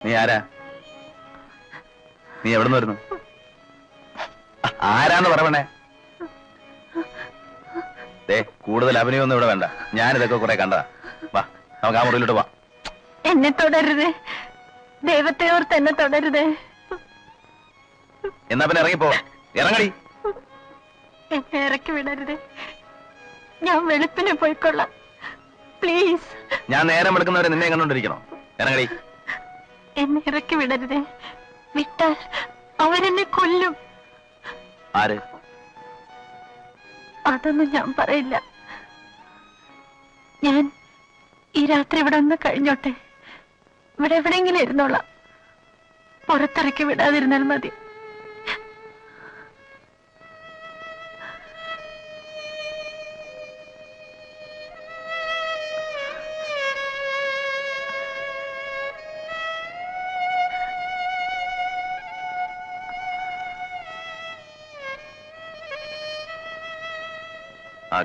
നീ ആരാ? നീ എവിടെ നിന്ന് വരുന്നു? ആരാന്ന് പറയണേ ദേ കൂടുതൽ അഭിനയൊന്നും ഇവിടെ വേണ്ട. ഞാനിതൊക്കെ കുറെ കണ്ടതാ. വാ നമുക്ക് ആ മുറിയിലോട്ട് വാ എന്നെ തുടരുത്. ദൈവത്തെ ഓർത്ത് എന്നെ തുടരുത്. എന്നാ പിന്നെ ഇറങ്ങിപ്പോ. ഇറങ്ങടി. എന്നെ ഇറക്കി വിടരുത്. ഞാൻ വെളുപ്പിനെ പോയിക്കൊള്ളാം. പ്ലീസ്. ഞാൻ നേരം എടുക്കുന്നവരെ നിന്നെ കണ്ടോണ്ടിരിക്കണോ? ഇറങ്ങടി. എന്നെ ഇറക്കി വിടരുത്. വിട്ടാൽ അവരെന്നെ കൊല്ലും. ആര്? അതൊന്നും ഞാൻ പറയില്ല. ഞാൻ ഈ രാത്രി ഇവിടെ ഒന്ന് കഴിഞ്ഞോട്ടെ? ഇവിടെ എവിടെയെങ്കിലും ഇരുന്നോളാം. പുറത്തിറക്കി വിടാതിരുന്നാൽ മതി.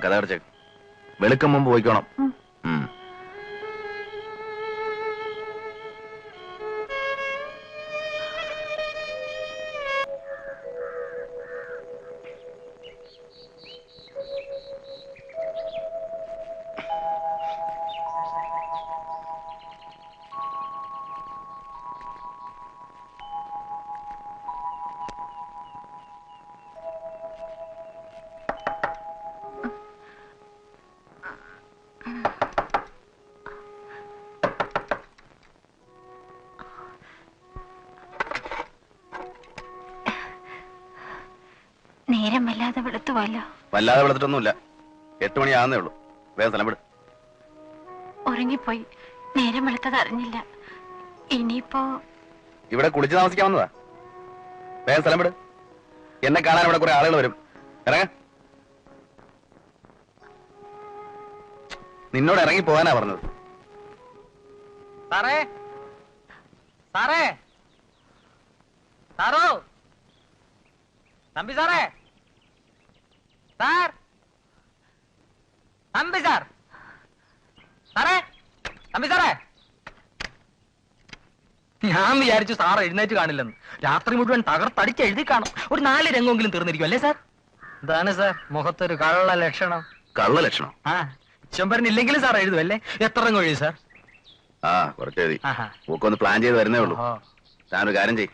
കഥ അടച്ചേ വെളുക്കും മുമ്പ് പോയിക്കോണം. നേരം വല്ലാതെ വെളുത്തുവല്ലോ വല്ലാതെ വെളുത്തിട്ടൊന്നുമില്ല. എട്ട് മണി ആകുന്നേ ഉള്ളൂ. വേഗം സ്ഥലം വിട്. ഉറങ്ങിപ്പോയി. നേരം വെളുത്തത് അറിഞ്ഞില്ല. ഇനിയിപ്പോ ഇവിടെ കുളിച്ച് താമസിക്കാവുന്നതാ. വേഗം സ്ഥലം വിട്. എന്നെ കാണാൻ ഇവിടെ കുറെ ആളുകൾ വരും. ഇറങ്ങ. നിന്നോട് ഇറങ്ങി പോകാനാ പറഞ്ഞത്. സാറേ. സാറേ. സാറോ. തമ്പി സാറേ. സാർ. തമ്പി സാർ. സാറേ തമ്പി സാറേ. ഞാൻ വിചാരിച്ചു സാർ എഴുന്നേറ്റ് കാണില്ലെന്ന്. രാത്രി മുഴുവൻ തകർത്തടിച്ച് എഴുതി കാണും. ഒരു നാല് രംഗമെങ്കിലും തീർന്നിരിക്കും അല്ലേ സാർ? ഇതാണ് സാർ മുഖത്തൊരു കള്ള ലക്ഷണം. കള്ള ലക്ഷണം? ആ ചെമ്പരനില്ലെങ്കിലും സാർ എഴുതും അല്ലേ? എത്ര രംഗം എഴുതി സാർ? ആ കുറച്ച് എഴുതി. ആഹാ. ഒന്ന് പ്ലാൻ ചെയ്ത് വരുന്നേ ഉള്ളൂ. ഓഹോ. താനൊരു കാര്യം ചെയ്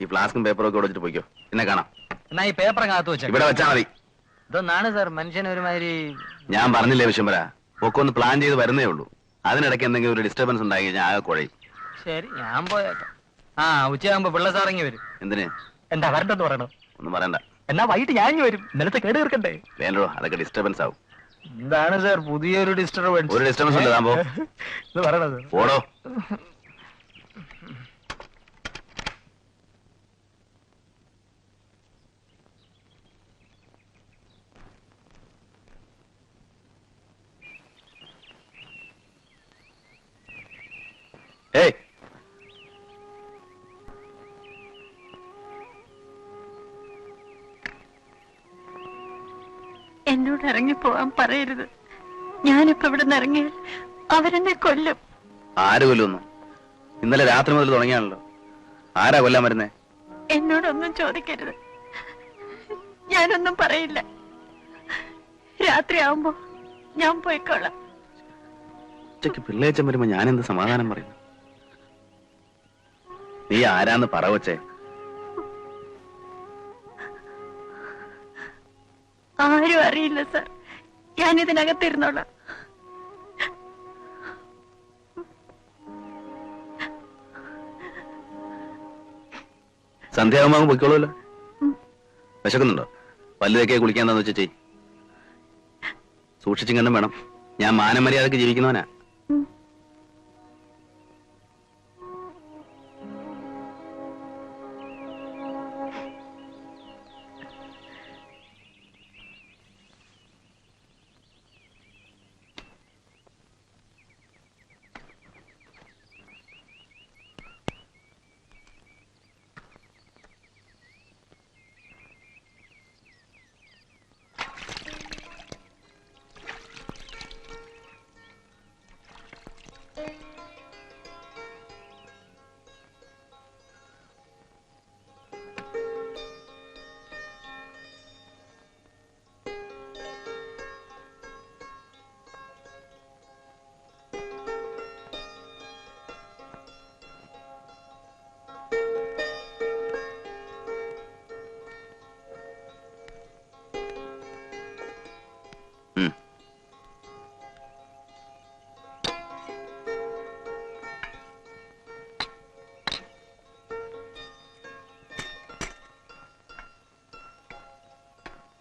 ഈ ഫ്ലാസ്കും പേപ്പറും ഒക്കെ വെച്ചിട്ട് പോയിക്കോ. എന്നെ കാണാം. എന്നാ ഈ പേപ്പർ കാത്തു വെച്ചേ ഇവിടെ വെച്ചാൽ മതി. ഇതൊന്നാണ് സാർ മനുഷ്യൻ ഒരുമാതിരി ഞാൻ പറഞ്ഞില്ലേ വിശ്വംബര ഒക്കെ ഒന്ന് പ്ലാൻ ചെയ്ത് വരുന്നേ ഉള്ളൂ. അതിനിടയ്ക്ക് എന്തെങ്കിലും ഒരു ഡിസ്റ്റർബൻസ് ഉണ്ടായി കഴിഞ്ഞാൽ ആകെ കുഴയും. ശരി ഞാൻ പോയേക്കാം. ആ ഉച്ചയാകുമ്പോ പിള്ള സാറങ്ങി വരും. എന്തിന്? എന്താ വരണ്ടെന്ന് പറയണോ? ഒന്നും പറയണ്ട. എന്നാ വൈകിട്ട് ഞാൻ ഇങ്ങ് വരും. നിലത്തെ കേട് തീർക്കണ്ടേ? വേണ്ടോ അതൊക്കെ ഡിസ്റ്റർബൻസ് ആവും. എന്താണ് സാർ പുതിയൊരു ഡിസ്റ്റർബൻസ് ഒരു ഡിസ്റ്റർബൻസ് ഇല്ല, ഇത് പറയണത്. ഓടോ. ഏയ്. എന്നോട് ഇറങ്ങിപ്പോവാൻ പറയരുത്. ഞാനിപ്പോ ഇവിടെ നിന്ന് ഇറങ്ങിയാൽ അവരെന്നെ കൊല്ലും. ആര് കൊല്ലുന്നു? ഇന്നലെ രാത്രി മുതൽ തുടങ്ങിയാണല്ലോ. ആരാ കൊല്ലാൻ വരുന്നേ? എന്നോടൊന്നും ചോദിക്കരുത്. ഞാനൊന്നും പറയില്ല. രാത്രിയാവുമ്പോ ഞാൻ പോയിക്കോളാം. ഉച്ചയ്ക്ക് പിള്ളേച്ചൻ വരുമ്പോ ഞാൻ എന്ത് സമാധാനം പറയും? നീ ആരാന്ന് പറ വച്ചേ ആരും അറിയില്ല സർ. ഞാൻ ഇതിനകത്തിരുന്നോളാം സന്ധ്യാവുമ്പോ പൊയ്ക്കോളൂല്ലോ വിശക്കുന്നുണ്ടോ? പല്ലുതൊക്കെ കുളിക്കാന്നു വെച്ചാ ചെയ്. സൂക്ഷിച്ചും കണ്ടും വേണം. ഞാൻ മാനമര്യാദക്ക് ജീവിക്കുന്നവനാ.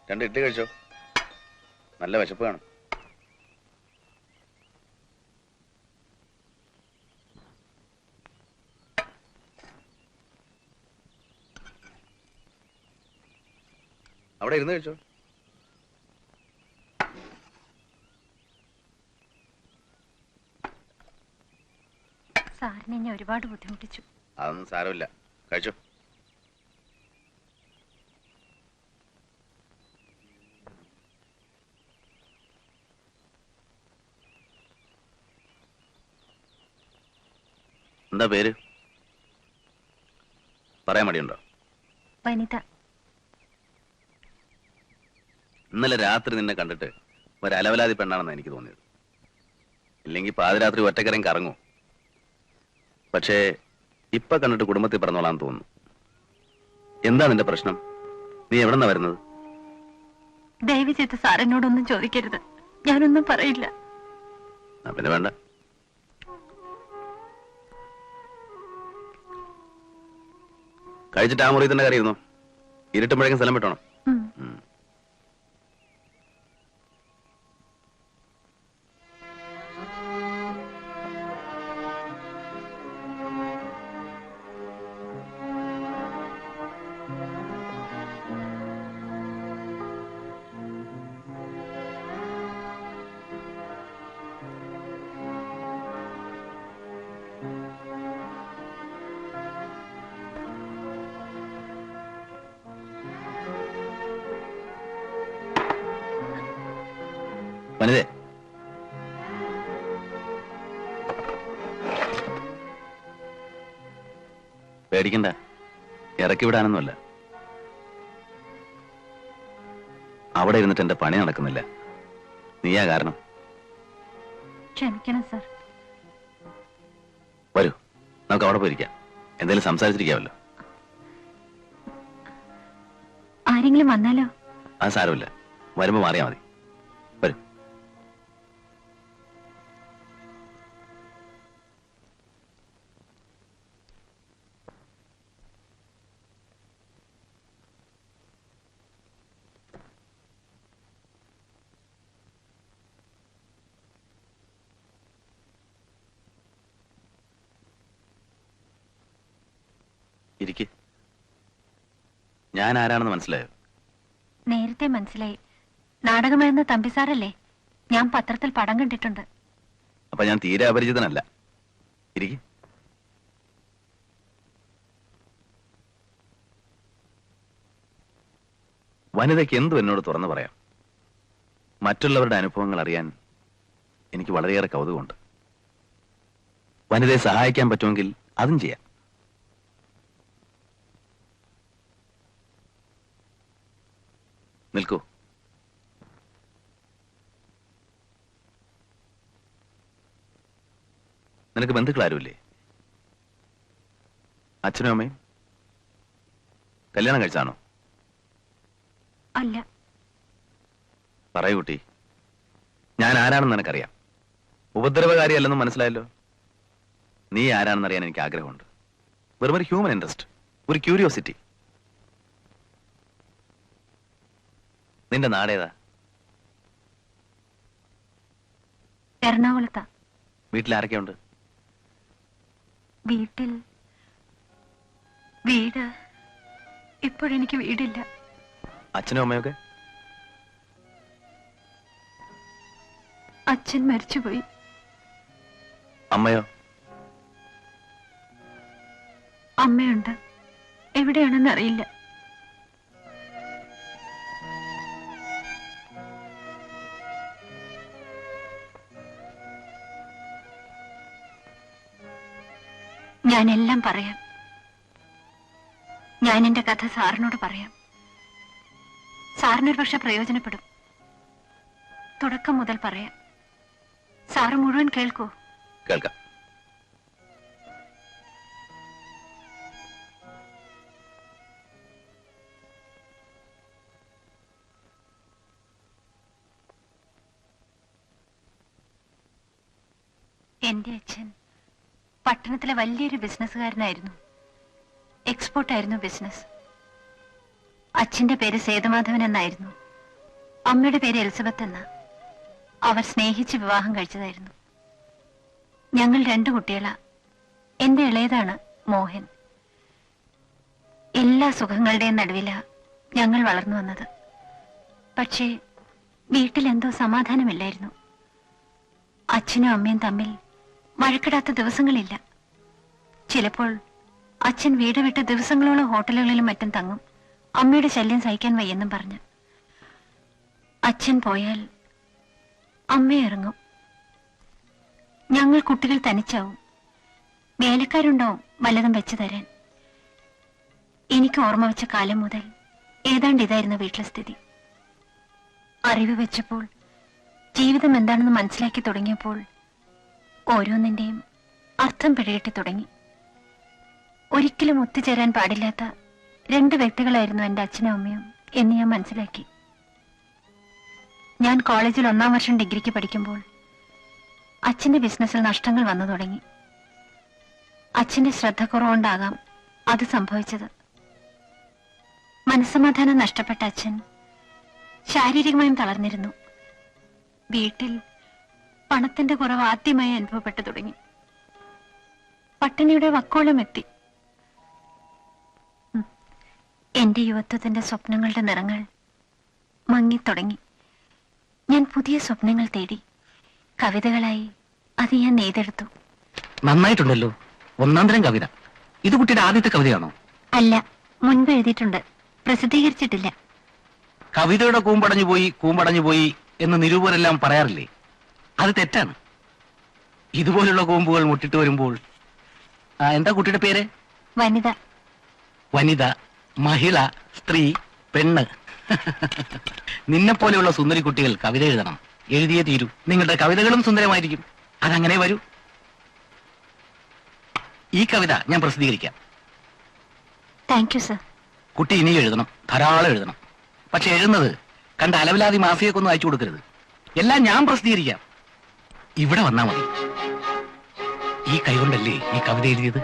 രണ്ട് ഇട്ട് കഴിച്ചോ? നല്ല വിശപ്പ് കാണും. അവിടെ ഇരുന്ന് കഴിച്ചോ? സാറിനെ ഞാൻ ഒരുപാട് ബുദ്ധിമുട്ടിച്ചു. അതൊന്നും സാരമില്ല. കഴിച്ചോ? എന്താ പേര്? പറയാൻ മടിയുണ്ടോ? വനിത. ഇന്നലെ രാത്രി നിന്നെ കണ്ടിട്ട് ഒരു അലവലാതി പെണ്ണാണെന്ന് എനിക്ക് തോന്നിയത്. ഇല്ലെങ്കിൽ പാതിരാത്രി ഒറ്റക്കരയും കറങ്ങും. പക്ഷേ ഇപ്പൊ കണ്ടിട്ട് കുടുംബത്തിൽ പറഞ്ഞോളാൻ തോന്നുന്നു. എന്താ നിന്റെ പ്രശ്നം? നീ എവിടെന്നാ വരുന്നത്? ദയവ് ചെയ്ത് സാറിനോടൊന്നും ചോദിക്കരുത്. ഞാനൊന്നും പറയില്ല. ആ, പിന്നെ വേണ്ട. കഴിച്ചിട്ട് ആ മുറി തന്നെ കറിയിരുന്നു ഇരുട്ടുമ്പോഴേക്കും സ്ഥലം വിട്ടോണം. വനിതേ. പേടിക്കണ്ട. ഇറക്കി വിടാനൊന്നുമല്ല. അവിടെ ഇരുന്നിട്ട് എന്റെ പണി നടക്കുന്നില്ല. നീയാ കാരണം. ക്ഷമിക്കണം സാർ. വരൂ. നമുക്ക് അവിടെ പോയിരിക്കാം. എന്തെങ്കിലും സംസാരിച്ചിരിക്കാമല്ലോ ആരെങ്കിലും വന്നാലോ? അത് സാരമില്ല. വരുമ്പോ മാറിയാ മതി വരൂ ഇരിക്ക്. ഞാൻ ആരാണെന്ന് മനസ്സിലായോ? നേരത്തെ മനസ്സിലായി. നാടകമായിരുന്ന തമ്പി സാറല്ലേ? ഞാൻ പത്രത്തിൽ പടം കണ്ടിട്ടുണ്ട്. അപ്പൊ ഞാൻ തീരെ അപരിചിതനല്ല. ഇരിക്ക്. വനിതയ്ക്ക് എന്തു എന്നോട് തുറന്നു പറയാം? മറ്റുള്ളവരുടെ അനുഭവങ്ങൾ അറിയാൻ എനിക്ക് വളരെയേറെ കൗതുകമുണ്ട്. വനിതയെ സഹായിക്കാൻ പറ്റുമെങ്കിൽ അതും ചെയ്യാം. നിൽക്കൂ. നിനക്ക് ബന്ധുക്കൾ ആരുമില്ലേ അച്ഛനും അമ്മയും? കല്യാണം കഴിച്ചാണോ? അല്ല. പറയൂ കുട്ടി. ഞാൻ ആരാണെന്ന് നിനക്കറിയാം. ഉപദ്രവകാരിയല്ലെന്ന് മനസ്സിലായല്ലോ? നീ ആരാണെന്നറിയാൻ എനിക്ക് ആഗ്രഹമുണ്ട്. വെറും ഒരു ഹ്യൂമൻ ഇൻട്രസ്റ്റ് ഒരു ക്യൂരിയോസിറ്റി നിന്റെ നാടേതാ? എറണാകുളത്താ. വീട്ടിൽ ആരൊക്കെയുണ്ട് വീട്ടിൽ വീട് ഇപ്പോഴെനിക്ക് വീടില്ല. അച്ഛനും അമ്മയൊക്കെ? അച്ഛൻ മരിച്ചുപോയി. അമ്മയോ? അമ്മയുണ്ട്. എവിടെയാണെന്ന് അറിയില്ല ഞാൻ എല്ലാം പറയാം. ഞാൻ എന്റെ കഥ സാറിനോട് പറയാം. സാറിനൊരു പക്ഷെ പ്രയോജനപ്പെടും. തുടക്കം മുതൽ പറയാം. സാറ് മുഴുവൻ കേൾക്കൂ. കേൾക്കാം. എന്റെ അച്ഛൻ പട്ടണത്തിലെ വലിയൊരു ബിസിനസ്സുകാരനായിരുന്നു. എക്സ്പോർട്ടായിരുന്നു ബിസിനസ് അച്ഛന്റെ പേര് സേതുമാധവൻ എന്നായിരുന്നു. അമ്മയുടെ പേര് എലിസബത്ത് എന്ന. അവർ സ്നേഹിച്ച് വിവാഹം കഴിച്ചതായിരുന്നു. ഞങ്ങൾ രണ്ടു കുട്ടികളാ. എന്റെ ഇളയതാണ് മോഹൻ. എല്ലാ സുഖങ്ങളുടെയും നടുവില ഞങ്ങൾ വളർന്നു വന്നത്. പക്ഷേ വീട്ടിലെന്തോ സമാധാനമില്ലായിരുന്നു. അച്ഛനും അമ്മയും തമ്മിൽ വഴക്കിടാത്ത ദിവസങ്ങളില്ല. ചിലപ്പോൾ അച്ഛൻ വീട് വിട്ട് ദിവസങ്ങളോളം ഹോട്ടലുകളിലും മറ്റും തങ്ങും അമ്മയുടെ ശല്യം സഹിക്കാൻ വയ്യെന്നും പറഞ്ഞ്. അച്ഛൻ പോയാൽ അമ്മ ഇറങ്ങും. ഞങ്ങൾ കുട്ടികൾ തനിച്ചാവും. വേലക്കാരുണ്ടാവും വല്ലതും വെച്ചു തരാൻ. എനിക്ക് ഓർമ്മ വെച്ച കാലം മുതൽ ഏതാണ്ട് ഇതായിരുന്നു വീട്ടിലെ സ്ഥിതി. അറിവ് വെച്ചപ്പോൾ ജീവിതം എന്താണെന്ന് മനസ്സിലാക്കി തുടങ്ങിയപ്പോൾ ഓരോന്നിന്റെയും അർത്ഥം പിഴയട്ടി തുടങ്ങി. ഒരിക്കലും ഒത്തുചേരാൻ പാടില്ലാത്ത രണ്ട് വ്യക്തികളായിരുന്നു എന്റെ അച്ഛനും അമ്മയും എന്ന് ഞാൻ മനസ്സിലാക്കി. ഞാൻ കോളേജിൽ ഒന്നാം വർഷം ഡിഗ്രിക്ക് പഠിക്കുമ്പോൾ അച്ഛന്റെ ബിസിനസ്സിൽ നഷ്ടങ്ങൾ വന്നു തുടങ്ങി. അച്ഛന്റെ ശ്രദ്ധ കുറവുകൊണ്ടാകാം അത് സംഭവിച്ചത്. മനസ്സമാധാനം നഷ്ടപ്പെട്ട അച്ഛൻ ശാരീരികമായും തളർന്നിരുന്നു. വീട്ടിൽ പണത്തിന്റെ കുറവ് ആദ്യമായി അനുഭവപ്പെട്ടു തുടങ്ങി. പട്ടിണിയുടെ വക്കോളം എത്തി. എന്റെ യുവത്വത്തിന്റെ സ്വപ്നങ്ങളുടെ നിറങ്ങൾ മങ്ങിത്തുടങ്ങി ഞാൻ പുതിയ സ്വപ്നങ്ങൾ തേടി കവിതകളായി അത് ഞാൻ നെയ്തെടുത്തു. നന്നായിട്ടുണ്ടല്ലോ. ഒന്നാം തരം കവിത. ഇത് കുട്ടിയുടെ ആദ്യത്തെ കവിതയാണോ? അല്ല മുൻപ് എഴുതിയിട്ടുണ്ട്. പ്രസിദ്ധീകരിച്ചിട്ടില്ല. കവിതയുടെ കൂമ്പടഞ്ഞു പോയി കൂമ്പടഞ്ഞു പോയി എന്ന് നിരൂപരെല്ലാം പറയാറില്ലേ? അത് തെറ്റാണ്. ഇതുപോലുള്ള കോമ്പുകൾ മുട്ടിട്ട് വരുമ്പോൾ ആ, എന്താ കുട്ടിയുടെ പേര്? വനിത. വനിത മഹിള സ്ത്രീ പെണ്ണ്. നിന്നെ പോലെയുള്ള സുന്ദരി കുട്ടികൾ കവിത എഴുതണം. എഴുതിയേ തീരൂ. നിങ്ങളുടെ കവിതകളും സുന്ദരമായിരിക്കും. അതങ്ങനെ വരൂ. ഈ കവിത ഞാൻ പ്രസിദ്ധീകരിക്കാം. താങ്ക് യു സർ കുട്ടി ഇനി എഴുതണം. ധാരാളം എഴുതണം. പക്ഷെ എഴുതുന്നത് കണ്ട അലവിലാതി മാഫിയൊക്കെ അയച്ചു കൊടുക്കരുത്. എല്ലാം ഞാൻ പ്രസിദ്ധീകരിക്കാം. ഇവിടെ വന്നാ മതി. ഈ കൈകൊണ്ടല്ലേ ഈ കവിത എഴുതിയത്?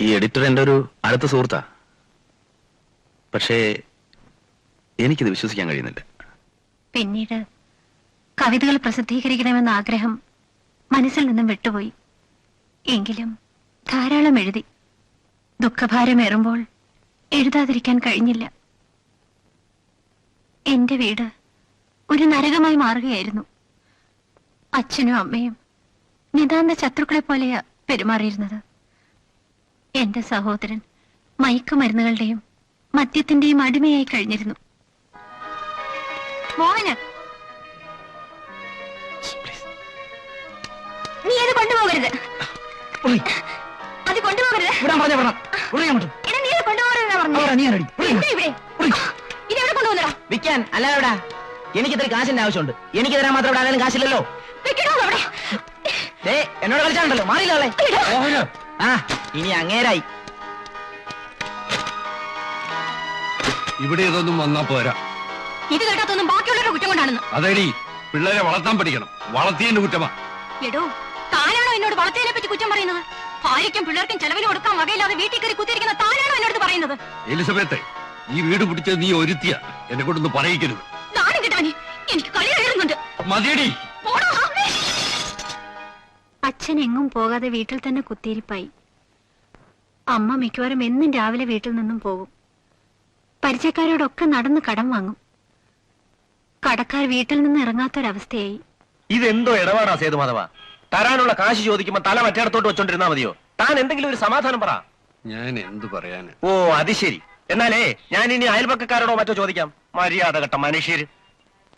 ഈ എഡിറ്റർ എന്റെ ഒരു അടുത്ത സുഹൃത്താ. പക്ഷേ എനിക്കിത് വിശ്വസിക്കാൻ കഴിയുന്നില്ല. പിന്നീട് കവിതകൾ പ്രസിദ്ധീകരിക്കണമെന്ന ആഗ്രഹം മനസ്സിൽ നിന്നും വിട്ടുപോയി. എങ്കിലും ധാരാളം എഴുതി. ദുഃഖഭാരമേറുമ്പോൾ എഴുതാതിരിക്കാൻ കഴിഞ്ഞില്ല. എന്റെ വീട് ഒരു നരകമായി മാറുകയായിരുന്നു. അച്ഛനും അമ്മയും നിതാന്ത ശത്രുക്കളെ പോലെയാ പെരുമാറിയിരുന്നത്. എന്റെ സഹോദരൻ മയക്കുമരുന്നുകളുടെയും മദ്യത്തിന്റെയും അടിമയായി കഴിഞ്ഞിരുന്നു. മോഹന! നീ അത് കൊണ്ടുപോകരുത്. അത് കൊണ്ടുപോകരുത്. വിടാൻ പറഞ്ഞ പറഞ്ഞ. വിൽക്കാൻ അല്ല എവിടാ? എനിക്ക് ഇത്ര കാശിന്റെ ആവശ്യമുണ്ട്. എനിക്ക് തരാൻ മാത്രം ഇവിടെ ആരെങ്കിലും കാശില്ലല്ലോ? വെക്കണോ അവിടെ? ദേ എന്നോട് കളിച്ചാണല്ലോ മാറിയില്ലേ ആ ഇനി അങ്ങേരായി. ഇവിടെ ഇതൊന്നും വന്നാ പോരാ. ഇത് കേട്ടാത്തൊന്നും ബാക്കിയുള്ളവരുടെ കുറ്റം കൊണ്ടാണെന്ന്. അതേടി പിള്ളേരെ വളർത്താൻ പഠിക്കണം. വളർത്തിയതിന്റെ കുറ്റമാ. എടോ താനാണോ എന്നോട് വളർത്തിയതിനെ പറ്റി കുറ്റം പറയുന്നത്? ഭാര്യയ്ക്കും പിള്ളേർക്കും ചെലവിന് കൊടുക്കാൻ വകയില്ലാതെ വീട്ടിൽ കയറി കുത്തിയിരിക്കുന്ന താനാണോ എന്നോട് പറയുന്നത്? എലിസബത്തെ ഈ വീട് പിടിച്ചത് നീ ഒരുത്തിയ. എന്നെ കൊണ്ടൊന്ന് പറയിക്കരുത്. എനിക്ക് കളി മതിയടി. അച്ഛൻ എങ്ങും പോകാതെ വീട്ടിൽ തന്നെ കുത്തിയിരിപ്പായി. അമ്മ മിക്കവാറും എന്നും രാവിലെ വീട്ടിൽ നിന്നും പോകും. പരിചയക്കാരോടൊക്കെ നടന്ന് കടം വാങ്ങും. കടക്കാർ വീട്ടിൽ നിന്ന് ഇറങ്ങാത്തൊരവസ്ഥയായി. ഇതെന്തോ ഇടപാടാ സേതുമാധവ തരാനുള്ള കാശ് ചോദിക്കുമ്പോ തല മറ്റേടത്തോട്ട് വെച്ചോണ്ടിരുന്നാ മതിയോ? താൻ എന്തെങ്കിലും ഒരു സമാധാനം പറ. ഞാൻ എന്തു പറയാന്? ഓ അത് ശരി. എന്നാലേ ഞാൻ ഇനി അയൽപക്കക്കാരോടോ മറ്റോ ചോദിക്കാം? മര്യാദ കെട്ട മനുഷ്യര്.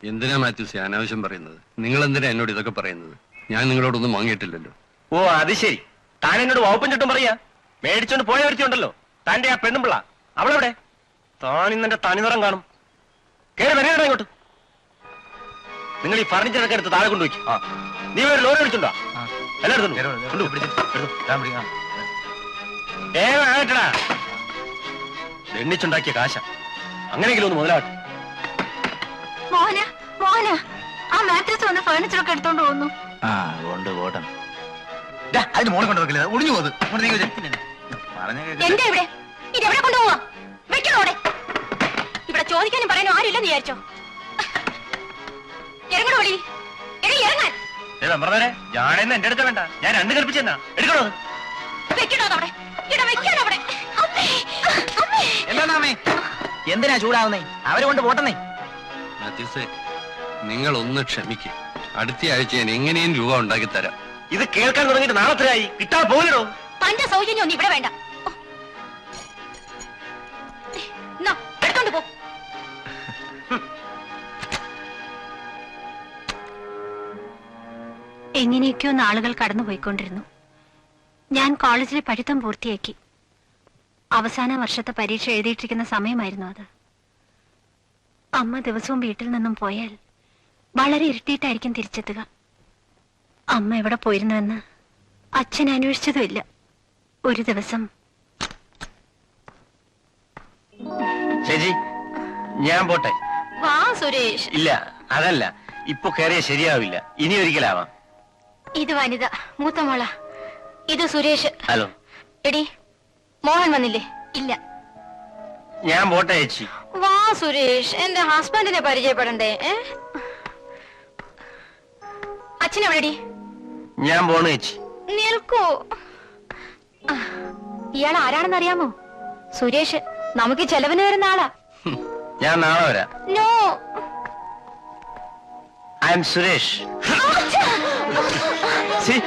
എന്തിനാ മാത്യൂസ് അനാവശ്യം പറയുന്നത്? നിങ്ങൾ എന്തിനാ എന്നോട് ഇതൊക്കെ പറയുന്നത്? ഞാൻ നിങ്ങളോടൊന്നും വാങ്ങിയിട്ടില്ലല്ലോ. ഓ അത് ശരി. താൻ എന്നോട് വകുപ്പും ചുട്ടും പറയാ. മേടിച്ചോണ്ട് പോയ ഒരുത്തിയുണ്ടല്ലോ. താന്റെ ആ പെണ്ണുമ്പിള്ള. അവളെവിടെ? താൻ ഇന്നെന്റെ തനിനിറം കാണും. കേറി വരേടാ ഇങ്ങോട്ട്. നിങ്ങൾ ഈ ഫർണിച്ചറൊക്കെ എടുത്ത് താഴെ കൊണ്ടുപോയി. നീ ഒരു ലോറി വിളിച്ചുണ്ടോ എല്ലാം എടുത്തോണ്ട് കൊണ്ടു വേഗം ആകട്ടെടാ എണ്ണിച്ചുണ്ടാക്കിയ കാശ. അങ്ങനെയെങ്കിലും ഒന്ന് മുതലാട്ടെ മോഹന മോഹന ആ മാട്രസ് വന്ന് ഫർണിച്ചറൊക്കെ എടുത്തോണ്ട് പോകുന്നു. ആ കൊണ്ട് പോട്ടെ. അതിന് മോളെ കൊണ്ട് വെക്കില്ല? ഒളിഞ്ഞു പോകുന്നത് പറഞ്ഞു എന്താ ഇവിടെ? ഇത് എവിടെ കൊണ്ടുപോവാ? വെക്കണോടെ ഇവിടെ ചോദിക്കാനും പറയാനും ആരുമില്ലെന്ന് വിചാരിച്ചോ. ഇറങ്ങണോ വിളി? ഇറങ്ങാൻ. ഞാൻ എന്റെ അടുത്ത് വേണ്ട. ഞാൻ രണ്ട് കൽപ്പിച്ചെന്നാ. എടുക്കണോ? വെക്കണോ അവിടെ ഇവിടെ അമ്മേ എന്താണാമേ എന്തിനാ ചൂടാവുന്നേ? അവർ കൊണ്ട് പോട്ടെന്നേ. മാത്യൂസേ നിങ്ങൾ ഒന്ന് ക്ഷമിക്കും. അടുത്ത ആഴ്ച ഞാൻ എങ്ങനെയും രൂപ ഉണ്ടാക്കി തരാം ഇത് കേൾക്കാൻ തുടങ്ങിയിട്ട് നാളത്തിലായി കിട്ടാൻ പോകലോ തന്റെ സൗജന്യം ഒന്നും ഇവിടെ വേണ്ട. എടുത്തോണ്ട് പോ. എങ്ങനെയൊക്കെയോ നാളുകൾ കടന്നുപോയിക്കൊണ്ടിരുന്നു. ഞാൻ കോളേജിലെ പഠിത്തം പൂർത്തിയാക്കി. അവസാന വർഷത്തെ പരീക്ഷ എഴുതിയിട്ടിരിക്കുന്ന സമയമായിരുന്നു അത്. അമ്മ ദിവസവും വീട്ടിൽ നിന്നും പോയാൽ വളരെ ഇരുട്ടിയിട്ടായിരിക്കും തിരിച്ചെത്തുക. അമ്മ എവിടെ പോയിരുന്നുവെന്ന് അച്ഛൻ അന്വേഷിച്ചതുമില്ല. ഒരു ദിവസം ചേച്ചി ഞാൻ പോട്ടെ. വാ സുരേഷ്. ഇല്ല അതല്ല. ഇപ്പൊ കയറിയ ശരിയാവില്ല. ഇനി ഒരിക്കലാവാം. ഇത് വനിത മൂത്തമോള ഇത് സുരേഷ്. ഹലോ. എടി മോഹൻ വന്നില്ലേ? ഇല്ല. ഞാൻ പോട്ടെ ചേച്ചി. വാ സുരേഷ്. എന്റെ ഹസ്ബൻഡിനെ പരിചയപ്പെടണ്ടേ അച്ഛനെവിടെ ഞാൻ പോണു ചേച്ചി. നിൽക്കൂ. ഇയാൾ ആരാണെന്ന് അറിയാമോ സുരേഷ് നമുക്ക് ചെലവിന് വരുന്ന ആളാ. ഞാൻ നാളെ വരാം. No. I am Suresh.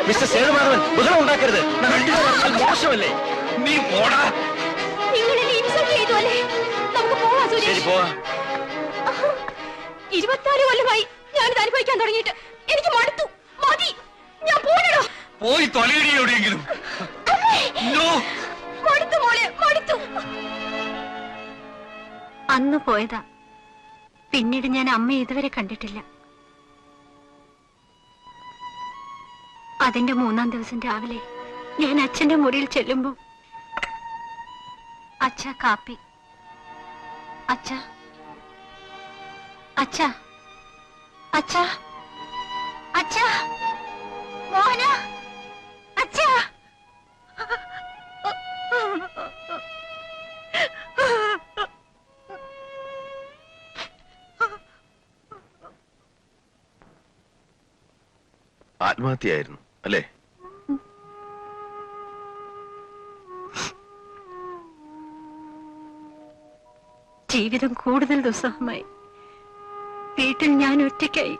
Mister Sethumadhavan ബഹളം ഉണ്ടാക്കരുത്. മോശമല്ലേ? നീ പോടാ. ശരി പോവാ. ഇരുപത്തിനാല് കൊല്ലമായി ഞാനിത് അനുഭവിക്കാൻ തുടങ്ങിയിട്ട് എനിക്ക് മടുത്തു. മതി ഞാൻ പോകണോ പോയി തൊലയിടി എവിടെയെങ്കിലും. മടുത്തു മോളെ മടുത്തു. അന്ന് പോയതാ. പിന്നീട് ഞാൻ അമ്മയെ ഇതുവരെ കണ്ടിട്ടില്ല. അതിന്റെ മൂന്നാം ദിവസം രാവിലെ ഞാൻ അച്ഛന്റെ മുറിയിൽ ചെല്ലുമ്പോ അച്ഛ കാപ്പി. അച്ഛ. അച്ഛ. അച്ഛ. അച്ഛ. മോഹന. അച്ഛ. ആത്മഹത്യയായിരുന്നു അല്ലേ? ജീവിതം കൂടുതൽ ദുസ്സഹമായി. വീട്ടിൽ ഞാൻ ഒറ്റയ്ക്കായി.